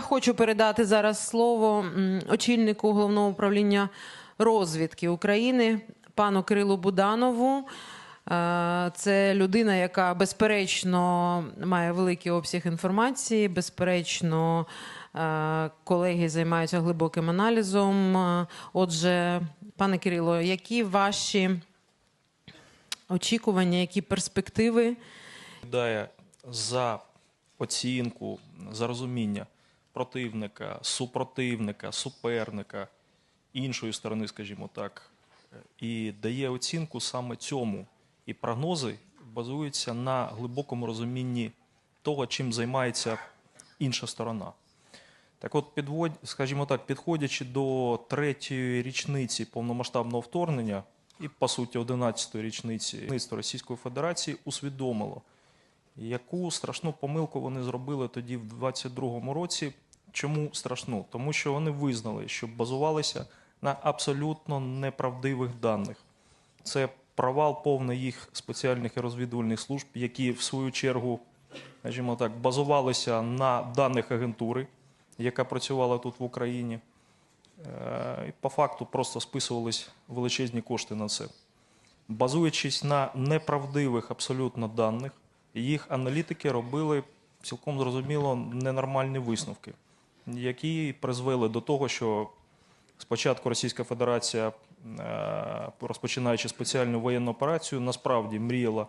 Хочу передати зараз слово очільнику головного управління розвідки України пану Кирилу Буданову. Е, Це людина, яка безперечно має великий обсяг інформації. Безперечно, е, колеги займаються глибоким аналізом. Е, Отже, пане Кирило, які ваші очікування, які перспективи? за оцінку, за розуміння противника, супротивника, суперника, іншої сторони, скажімо так, і дає оцінку саме цьому. І прогнози базуються на глибокому розумінні того, чим займається інша сторона. Так от, підводь, скажімо так, підходячи до третьої річниці повномасштабного вторгнення і, по суті, 11-ї річниці Російської Федерації усвідомило, яку страшну помилку вони зробили тоді в 22-му році. Чому страшну? Тому що вони визнали, що базувалися на абсолютно неправдивих даних. Це провал повний їх спеціальних і розвідувальних служб, які в свою чергу, скажімо так, базувалися на даних агентури, яка працювала тут в Україні. Е, по факту просто списувались величезні кошти на це. Базуючись на неправдивих абсолютно даних, їх аналітики робили цілком зрозуміло ненормальні висновки, які призвели до того, що спочатку Російська Федерація, е, розпочинаючи спеціальну воєнну операцію, насправді мріяла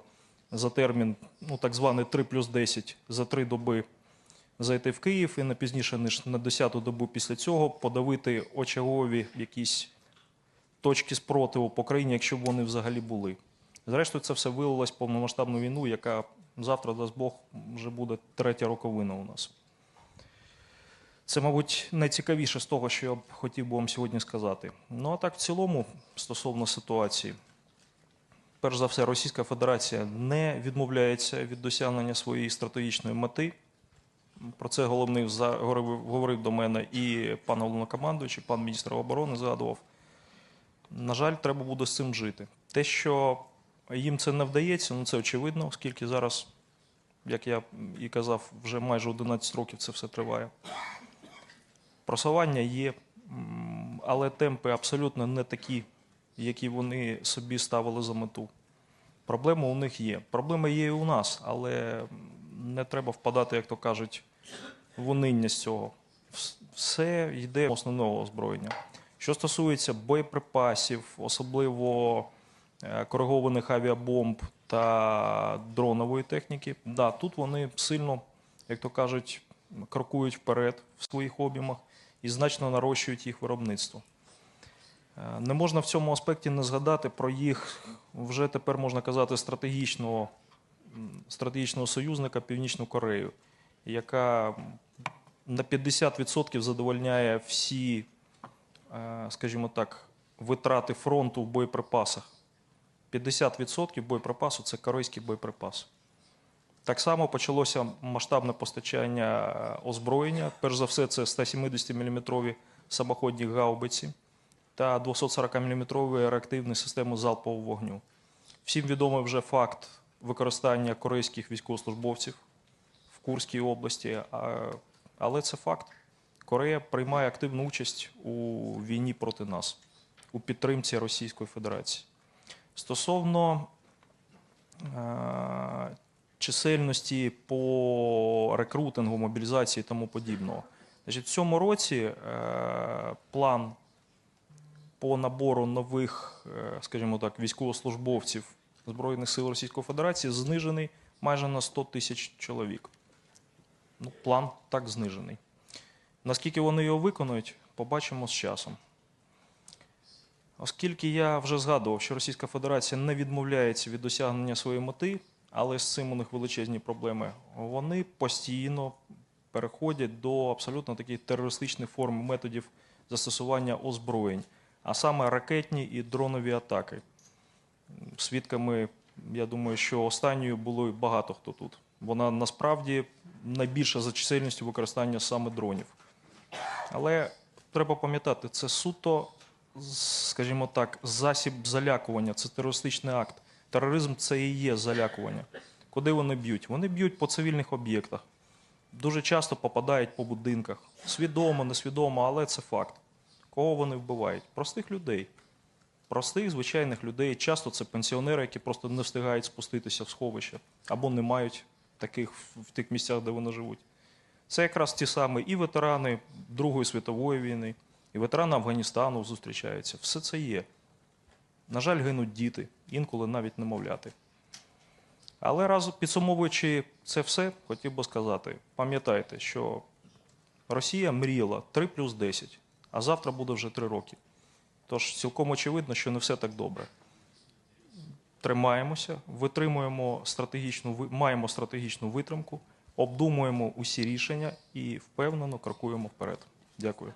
за термін, ну так званий 3 плюс 10, за три доби зайти в Київ і не пізніше ніж на 10-ту добу після цього подавити очагові якісь точки спротиву по країні, якщо б вони взагалі були. Зрештою, це все вилилось повномасштабну війну, яка завтра, дасть Бог, вже буде третя роковина у нас. Це, мабуть, найцікавіше з того, що я б хотів би вам сьогодні сказати. Ну а так, в цілому, стосовно ситуації, перш за все, Російська Федерація не відмовляється від досягнення своєї стратегічної мети. Про це головний говорив до мене і пан головнокомандуючий, пан міністр оборони згадував. На жаль, треба буде з цим жити. Те, що їм це не вдається, ну це очевидно, оскільки зараз, як я і казав, вже майже 11 років це все триває. Просування є, але темпи абсолютно не такі, які вони собі ставили за мету. Проблема у них є. Проблема є і у нас, але не треба впадати, як то кажуть, в униння з цього. Все йде основного озброєння. Що стосується боєприпасів, особливо е, коригованих авіабомб та дронової техніки, да, тут вони сильно, як то кажуть, крокують вперед в своїх об'ємах і значно нарощують їх виробництво. Е, Не можна в цьому аспекті не згадати про їх вже тепер можна казати стратегічного, стратегічного союзника Північну Корею, яка на 50% задовольняє всі, е, скажімо так, витрати фронту в боєприпасах. 50% боєприпасу це корейський боєприпас. Так само почалося масштабне постачання е, озброєння. Перш за все, це 170-мм самоходні гаубиці та 240-мм реактивні системи залпового вогню. Всім відомий вже факт використання корейських військовослужбовців в Курській області, але це факт. Корея приймає активну участь у війні проти нас, у підтримці Російської Федерації. Стосовно е, чисельності по рекрутингу, мобілізації і тому подібного. Значить, в цьому році е, план по набору нових, е, скажімо так, військовослужбовців Збройних сил Російської Федерації знижений майже на 100 тисяч чоловік. Ну, план так знижений. Наскільки вони його виконують, побачимо з часом. Оскільки я вже згадував, що Російська Федерація не відмовляється від досягнення своєї мети, але з цим у них величезні проблеми, вони постійно переходять до абсолютно таких терористичних форм методів застосування озброєнь, а саме ракетні і дронові атаки. Свідками, я думаю, що останньою було багато хто тут. Вона насправді найбільша за чисельністю використання саме дронів. Але треба пам'ятати, це суто, скажімо так, засіб залякування, це терористичний акт. Тероризм це і є залякування. Куди вони б'ють? Вони б'ють по цивільних об'єктах. дуже часто попадають по будинках. Свідомо, несвідомо, але це факт. Кого вони вбивають? Простих людей. Простих, звичайних людей. Часто це пенсіонери, які просто не встигають спуститися в сховище або не мають таких в тих місцях, де вони живуть. Це якраз ті самі і ветерани Другої світової війни, і ветерани Афганістану зустрічаються. Все це є. На жаль, гинуть діти, інколи навіть немовляти. Але разом підсумовуючи це все, хотів би сказати: пам'ятайте, що Росія мріяла 3 плюс 10, а завтра буде вже 3 роки. Тож цілком очевидно, що не все так добре. Тримаємося, витримуємо стратегічну, маємо стратегічну витримку, обдумуємо усі рішення і впевнено крокуємо вперед. Дякую.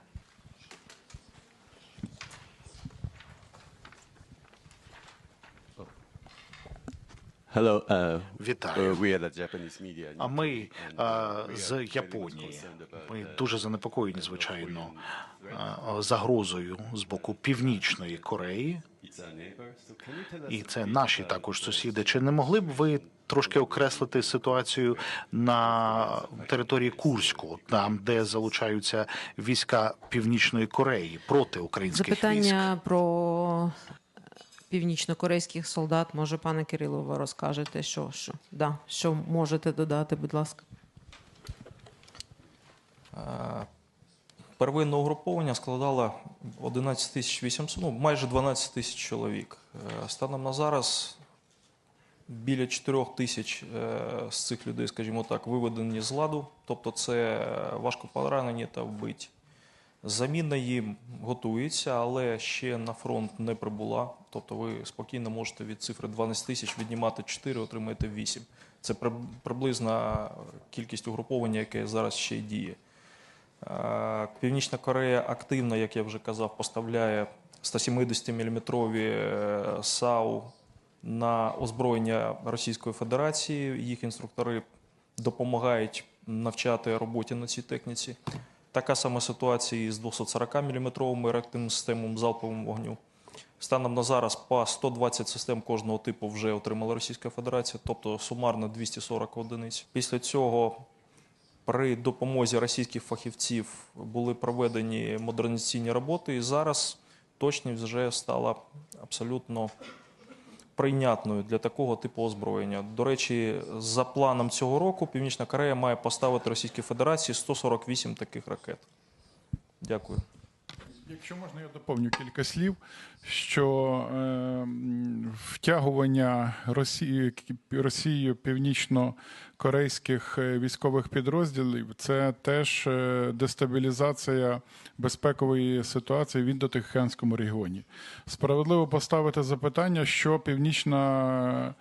Hello, uh, Вітаю. uh, we are Japanese media. А ми з Японії. Ми дуже занепокоєні, звичайно, загрозою з боку Північної Кореї, і це наші також сусіди. Чи не могли б ви трошки окреслити ситуацію на території Курську, там де залучаються війська Північної Кореї проти українських військ? Запитання про північно-корейських солдат. Може, пане Кирило, ви розкажете, що, що, да, що можете додати, будь ласка. Е, Первинне угруповання складало 11 тисяч 800, ну майже 12 тисяч чоловік. Е, Станом на зараз біля 4 тисяч е, з цих людей, скажімо так, виведені з ладу, тобто це важко поранені та вбиті. Заміна їм готується, але ще на фронт не прибула. Тобто ви спокійно можете від цифри 12 тисяч віднімати 4, отримаєте 8. Це приблизна кількість угруповання, яке зараз ще й діє. Е, Північна Корея активно, як я вже казав, поставляє 170-мм САУ на озброєння Російської Федерації. Їх інструктори допомагають навчати роботі на цій техніці. Така сама ситуація і з 240-мм реактивним системами залпового вогню. Станом на зараз по 120 систем кожного типу вже отримала Російська Федерація, тобто сумарно 240 одиниць. Після цього при допомозі російських фахівців були проведені модернізаційні роботи, і зараз точність вже стала абсолютно прийнятною для такого типу озброєння. До речі, за планом цього року Північна Корея має поставити Російській Федерації 148 таких ракет. Дякую. Якщо можна, я доповню кілька слів, що е, м, втягування Росії, Росією північно-корейських е, військових підрозділів це теж е, дестабілізація безпекової ситуації в індотихіанському регіоні. Справедливо поставити запитання, що північна.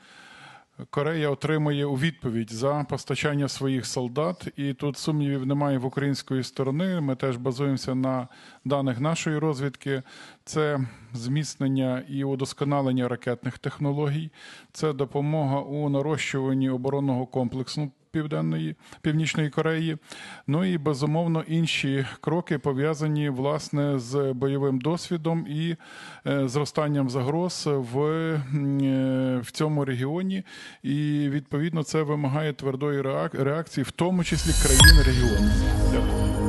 Корея отримує у відповідь за постачання своїх солдат, і тут сумнівів немає в української сторони. Ми теж базуємося на даних нашої розвідки. Це зміцнення і удосконалення ракетних технологій, це допомога у нарощуванні оборонного комплексу. Південної Північної Кореї, ну і безумовно інші кроки пов'язані власне з бойовим досвідом і е, зростанням загроз в, е, в цьому регіоні. І відповідно це вимагає твердої реакції, в тому числі країн регіону. Дякую.